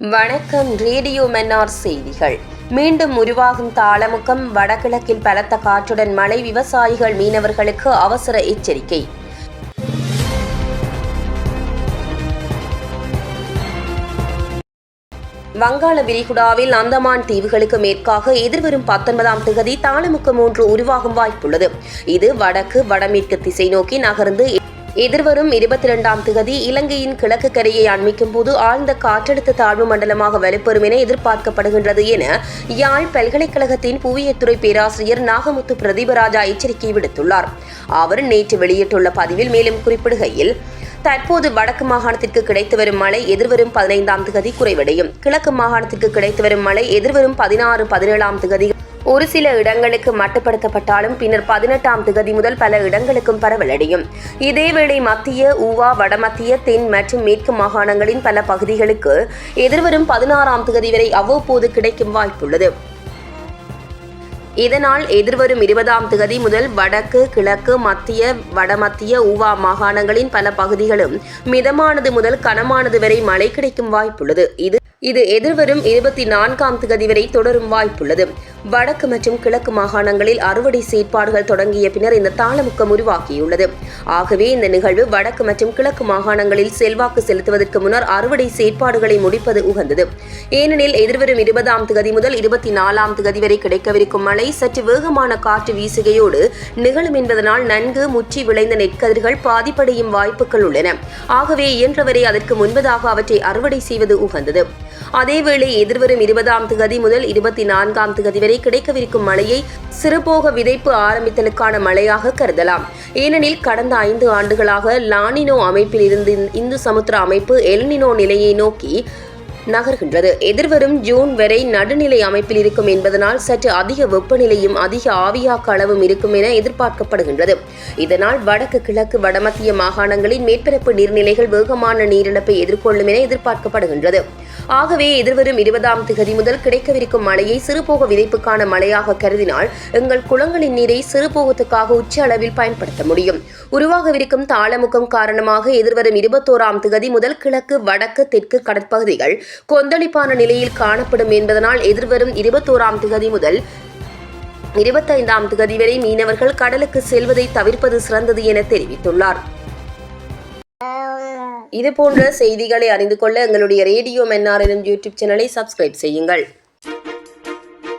வணக்கம் ரேடியோ மன்னார் செய்திகள். மீண்டும் உருவாகும் தாளமுக்கம் வடகிழக்கில் பலத்த காற்றுடன் மழை விவசாயிகள் மீனவர்களுக்கு அவசர எச்சரிக்கை. வங்காள விரிகுடாவில் அந்தமான் தீவுகளுக்கு மேற்காக எதிர்வரும் பத்தொன்பதாம் திகதி தாளமுக்கம் ஒன்று உருவாகும் வாய்ப்புள்ளது. இது வடக்கு வடமேற்கு திசை நோக்கி நகர்ந்து எதிர்வரும் இருபத்தி இரண்டாம் திகதி இலங்கையின் கிழக்கு கரையை அண்மிக்கும் போது ஆழ்ந்த காற்றழுத்த தாழ்வு மண்டலமாக வலுப்பெறும் என எதிர்பார்க்கப்படுகின்றது என யாழ் பல்கலைக்கழகத்தின் புவியியத்துறை பேராசிரியர் நாகமுத்து பிரதீபராஜா எச்சரிக்கை விடுத்துள்ளார். அவர் நேற்று வெளியிட்டுள்ள பதிவில் மேலும் குறிப்பிடுகையில் தற்போது வடக்கு மாகாணத்திற்கு கிடைத்து வரும் மழை எதிர்வரும் பதினைந்தாம் திகதி குறைவடையும். கிழக்கு மாகாணத்திற்கு கிடைத்து வரும் மழை எதிர்வரும் பதினாறு பதினேழாம் திகதி ஒரு சில இடங்களுக்கு மட்டுப்படுத்தப்பட்டாலும் பின்னர் பதினெட்டாம் திகதி முதல் பல இடங்களுக்கும் பரவலடையும். இதேவேளை மத்திய ஊவா வடமத்திய தென் மற்றும் மேற்கு மாகாணங்களின் பல பகுதிகளுக்கு எதிர்வரும் பதினாறாம் திகதி வரை அவ்வப்போது கிடைக்கும் வாய்ப்புள்ளது. இதனால் எதிர்வரும் இருபதாம் திகதி முதல் வடக்கு கிழக்கு மத்திய வடமத்திய ஊவா மாகாணங்களின் பல பகுதிகளும் மிதமானது முதல் கனமானது வரை மழை கிடைக்கும் வாய்ப்புள்ளது. இது இது எதிர்வரும் இருபத்தி நான்காம் திகதி வரை தொடரும் வாய்ப்புள்ளது. வடக்கு மற்றும் கிழக்கு மாகாணங்களில் அறுவடை செயற்பாடுகள் தொடங்கிய பின்னர் இந்த தாளமுக்கம் உருவாக்கியுள்ளது ஆகவே இந்த நிகழ்வு வடக்கு மற்றும் கிழக்கு மாகாணங்களில் செல்வாக்கு செலுத்துவதற்கு முன்னர் அறுவடை செயற்பாடுகளை முடிப்பது உகந்தது. ஏனெனில் எதிர்வரும் இருபதாம் திகதி முதல் இருபத்தி நாலாம் திகதி வரை கிடைக்கவிருக்கும் மழை சற்று வேகமான காற்று வீசுகையோடு நிகழும் என்பதனால் நன்கு முற்றி விளைந்த நெற்கதிர்கள் பாதிப்படையும் வாய்ப்புகள் உள்ளன. ஆகவே இயன்றவரை அதற்கு முன்பதாக அவற்றை அறுவடை செய்வது உகந்தது. அதேவேளை எதிர்வரும் இருபதாம் திகதி முதல் இருபத்தி நான்காம் திகதி வரை கிடைக்கவிருக்கும் மழையை சிறுபோக விதைப்பு ஆரம்பித்தலுக்கான மழையாக கருதலாம். ஏனெனில் கடந்த ஐந்து ஆண்டுகளாக லானினோ அமைப்பில் இருந்து இந்து சமுத்திர அமைப்பு எல்னினோ நிலையை நோக்கி நகர்கின்றது. எதிர்வரும் ஜூன் வரை நடுநிலை அமைப்பில் இருக்கும் என்பதனால் சற்று அதிக வெப்பநிலையும் அதிக ஆவியாக்க அளவும் இருக்கும் என எதிர்பார்க்கப்படுகின்றது. இதனால் வடக்கு கிழக்கு வடமத்திய மாகாணங்களின் மேற்பரப்பு நீர்நிலைகள் வேகமான நீரிழப்பை எதிர்கொள்ளும் என எதிர்பார்க்கப்படுகின்றது. ஆகவே எதிர்வரும் இருபதாம் திகதி முதல் கிடைக்கவிருக்கும் மழையை சிறுபோக விதைப்புக்கான மழையாக கருதினால் எங்கள் குளங்களின் நீரை சிறுபோகத்துக்காக உச்ச அளவில் பயன்படுத்த முடியும். உருவாகவிருக்கும் தாளமுகம் காரணமாக எதிர்வரும் இருபத்தோராம் திகதி முதல் கிழக்கு வடக்கு தெற்கு கடற்பகுதிகள் கொந்தளிப்பான நிலையில் காணப்படும் என்பதனால் எதிர்வரும் இருபத்தோராம் திகதி முதல் இருபத்தைந்தாம் திகதி வரை மீனவர்கள் கடலுக்கு செல்வதை தவிர்ப்பது சிறந்தது என தெரிவித்துள்ளார். இது போன்ற செய்திகளை அறிந்து கொள்ள எங்களுடைய ரேடியோ மென்னார் எனும் யூடியூப் சேனலை சப்ஸ்கிரைப் செய்யுங்கள்.